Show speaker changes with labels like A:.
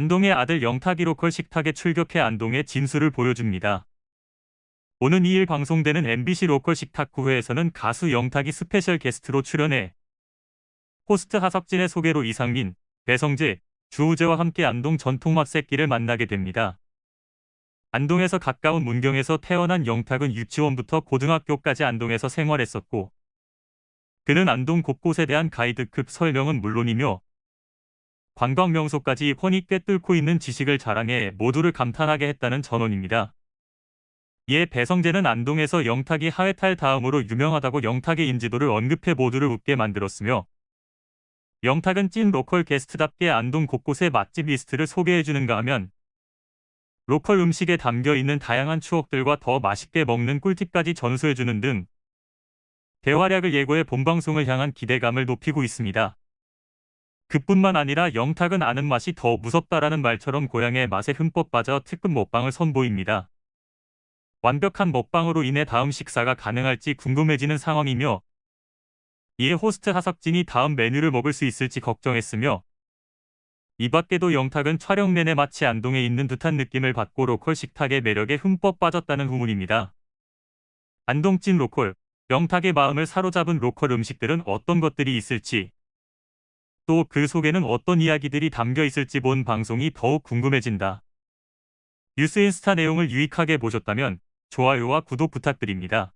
A: 안동의 아들 영탁이 로컬 식탁에 출격해 안동의 진수를 보여줍니다. 오는 2일 방송되는 MBC 로컬 식탁 9회에서는 가수 영탁이 스페셜 게스트로 출연해 호스트 하석진의 소개로 이상민, 배성재, 주우재와 함께 안동 전통맛 새끼를 만나게 됩니다. 안동에서 가까운 문경에서 태어난 영탁은 유치원부터 고등학교까지 안동에서 생활했었고 그는 안동 곳곳에 대한 가이드급 설명은 물론이며 관광 명소까지 훤히 꿰뚫고 있는 지식을 자랑해 모두를 감탄하게 했다는 전원입니다. 이에 배성재는 안동에서 영탁이 하회탈 다음으로 유명하다고 영탁의 인지도를 언급해 모두를 웃게 만들었으며 영탁은 찐 로컬 게스트답게 안동 곳곳의 맛집 리스트를 소개해주는가 하면 로컬 음식에 담겨 있는 다양한 추억들과 더 맛있게 먹는 꿀팁까지 전수해주는 등 대활약을 예고해 본방송을 향한 기대감을 높이고 있습니다. 그뿐만 아니라 영탁은 아는 맛이 더 무섭다라는 말처럼 고향의 맛에 흠뻑 빠져 특급 먹방을 선보입니다. 완벽한 먹방으로 인해 다음 식사가 가능할지 궁금해지는 상황이며 이에 호스트 하석진이 다음 메뉴를 먹을 수 있을지 걱정했으며 이 밖에도 영탁은 촬영 내내 마치 안동에 있는 듯한 느낌을 받고 로컬 식탁의 매력에 흠뻑 빠졌다는 후문입니다. 안동찐 로컬, 영탁의 마음을 사로잡은 로컬 음식들은 어떤 것들이 있을지 또 그 속에는 어떤 이야기들이 담겨 있을지 본 방송이 더욱 궁금해진다. 뉴스 인스타 내용을 유익하게 보셨다면 좋아요와 구독 부탁드립니다.